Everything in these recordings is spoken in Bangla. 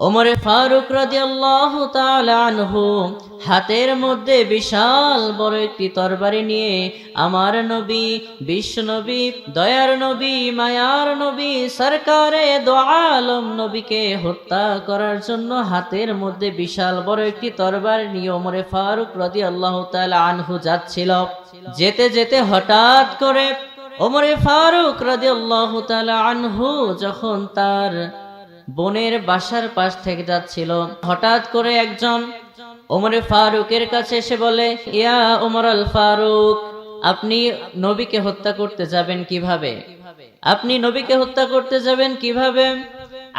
ওমরে ফারুক রাদিয়াল্লাহু তাআলা আনহু হাতের মধ্যে বিশাল বড় একটি তরবারি নিয়ে আমার নবী, বিশ্ব নবী, দয়ার নবী, মায়ার নবী, সরকারে দো আলম নবীকে হত্যা করার জন্য হাতের মধ্যে বিশাল বড় একটি তরবারি নিয়ে ওমরে ফারুক রাদিয়াল্লাহু তাআলা আনহু যাচ্ছিল। যেতে যেতে হঠাৎ করে ওমরে ফারুক রাদিয়াল্লাহু তাআলা আনহু যখন তার বোনের বাসার পাশ থেকে যাচ্ছিল। হঠাৎ করে একজন ওমরে ফারুকের কাছে এসে বলে, ইয়া ওমর আল ফারুক, আপনি নবীকে হত্যা করতে যাবেন কীভাবে? আপনি নবীকে হত্যা করতে যাবেন কীভাবে?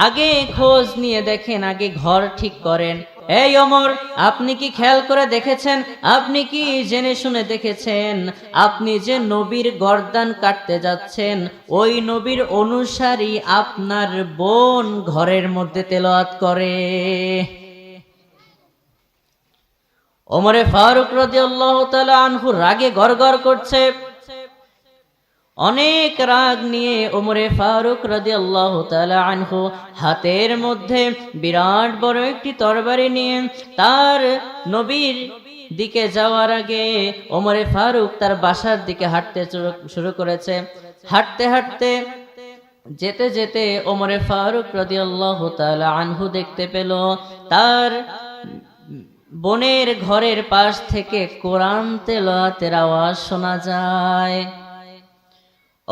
আগে খোঁজ নিয়ে দেখেন, আগে ঘর ঠিক করেন। এই অমর, আপনি কি খেয়াল করে দেখেছেন? আপনি কি জেনে শুনে দেখেছেন? আপনি যে নবীর গর্দান কাটতে যাচ্ছেন, ওই নবীর অনুসারী আপনার বোন ঘরের মধ্যে তেলাওয়াত করে। ওমরে ফারুক রাদিয়াল্লাহু তাআলা আনহু রাগে গড়গড় করছে। অনেক রাগ নিয়ে ওমরে ফারুক রাদিয়াল্লাহু তাআলা আনহু হাতের মধ্যে বিরাট বড় একটি তরবারি নিয়ে তার নবীর দিকে যাওয়ার আগে ওমরে ফারুক তার বাসার দিকে হাঁটতে শুরু- করেছে। হাঁটতে হাঁটতে যেতে যেতে ওমরে ফারুক রাদিয়াল্লাহু তাআলা আনহু দেখতে পেল তার বোনের ঘরের পাশ থেকে কোরআন তেলাওয়াতের আওয়াজ শোনা যায়।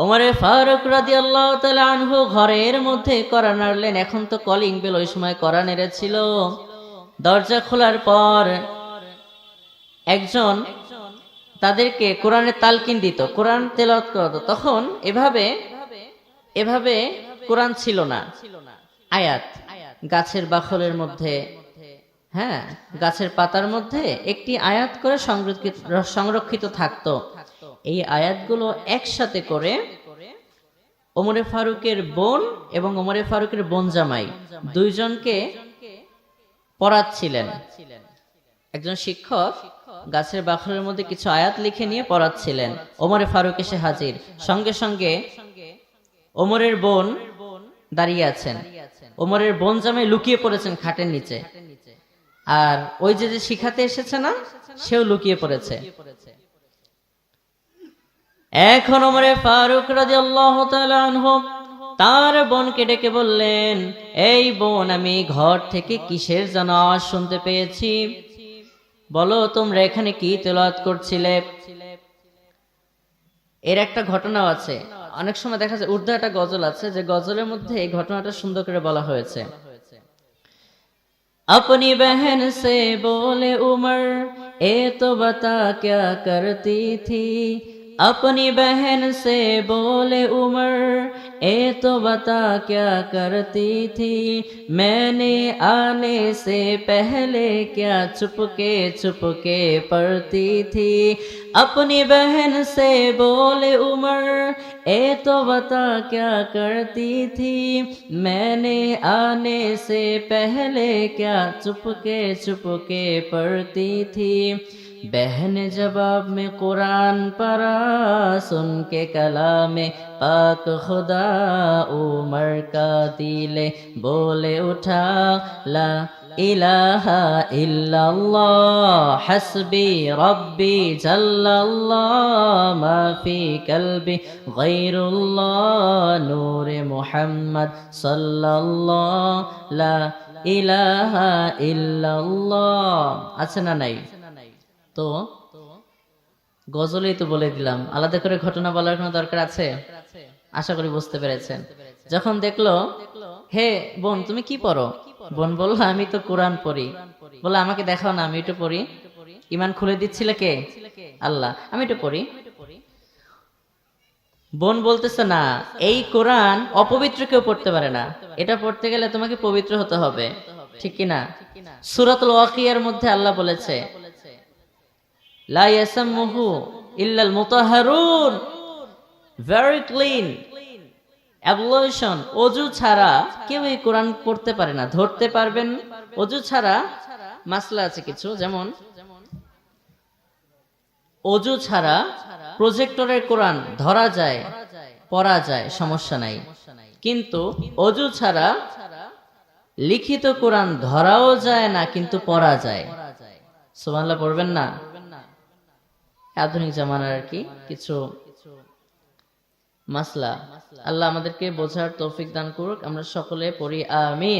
ওমরে ফারুক রাদিয়াল্লাহু তাআলা আনহু ঘরের মধ্যে করা নাড়লেন। এখন তো কলিং বেল ওই সময় করা নেড়েছিল। দরজা খোলার পর একজন তাদেরকে কোরআনের তালকিন দিত, কোরআন তেলাওয়াত করত। তখন এভাবে এভাবে কোরআন ছিল না। আয়াত গাছের বাখলের মধ্যে হ্যাঁ গাছের পাতার মধ্যে একটি আয়াত করে সংরক্ষিত সংরক্ষিত থাকতো। এই আয়াতগুলো একসাথে করে ওমরে ফারুকের বোন এবং ওমরে ফারুকের বোন জামাই দুইজনকে পড়াচ্ছিলেন। একজন শিক্ষক গাছের বাখলের মধ্যে কিছু আয়াত লিখে নিয়ে পড়াচ্ছিলেন। ওমরে ফারুক এসে হাজির। সঙ্গে সঙ্গে ওমরের বোন দাঁড়িয়ে আছেন। ওমরের বোন জামাই লুকিয়ে পড়েছেন খাটের নিচে। আর ওই যে যে শিখাতে এসেছে না, সেও লুকিয়ে পড়েছে। এখন ওমরে ফারুক রাদিয়াল্লাহু তাআলা আনহু তার বোনকে ডেকে বললেন এই বোন আমি ঘর থেকে কিসের যেন আওয়াজ শুনতে পেয়েছি বলো তোমরা এখানে কি তেলাওয়াত করছিলে এর একটা ঘটনাও আছে অনেক সময় দেখা যায় উর্দু একটা গজল আছে যে গজলের মধ্যে এই ঘটনাটা সুন্দর করে বলা হয়েছে अपनी बहन से बोले उमर ए तो बता क्या करती थी अपनी बहन से बोले, उमर, ए तो बता क्या करती थी? मैंने आने से पहले क्या चुपके चुपके पढ़ती थी? अपनी बहन से बोले, उमर, ए तो बता क्या करती थी? मैंने आने से पहले क्या चुपके चुपके पढ़ती थी? बहन जवाब में कुरान पढ़ा सुन के कलाम पाक खुदा उमर का दिले बोले उठा ला इलाहा इल्लल्लाह हस्बी रब्बी जल्लल्लाह मा फी कल्बी गैरुल्लाह नूर मुहम्मद सल्लल्लाह ला ইলাহা ইল্লাল্লাহ আছে না নাই তো গজলেই তো বলে দিলাম। আলাদা করে ঘটনা বলার কোনো দরকার আছে? আশা করি বুঝতে পেরেছেন। যখন দেখল, হে বোন, তুমি কি পড়ো? বোন বলল, আমি তো কোরআন পড়ি। বলে আমাকে দেখাও না, আমি একটু পড়ি। ইমান খুলে দিচ্ছিলে কে? আল্লাহ। আমি একটু পড়ি। বোন বলতেছে, না, এই কোরআন অপবিত্র কেউ পড়তে পারে না। এটা পড়তে গেলে তোমাকে পবিত্র হতে হবে। ঠিক কি না সুরাতুল ওয়াকিয়ার মধ্যে আল্লাহ বলেছে ভেরি ক্লিন অজু ছাড়া কোরআন পারে না, ধরতে পারবেন। অজু ছাড়া মাসলা আছে কিছু, যেমন অজু ছাড়া প্রজেক্টরের কোরআন ধরা যায়, পড়া যায়, সমস্যা নাই। কিন্তু অজু ছাড়া লিখিত কোরআন ধরাও যায় না, কিন্তু পড়া যায়। সুবহানাল্লাহ, পড়বেন না? আধুনিক জামানার আর কি কিছু মাসলা। আল্লাহ আমাদেরকে বোঝার তৌফিক দান করুক। আমরা সকলে পড়ি, আমিন।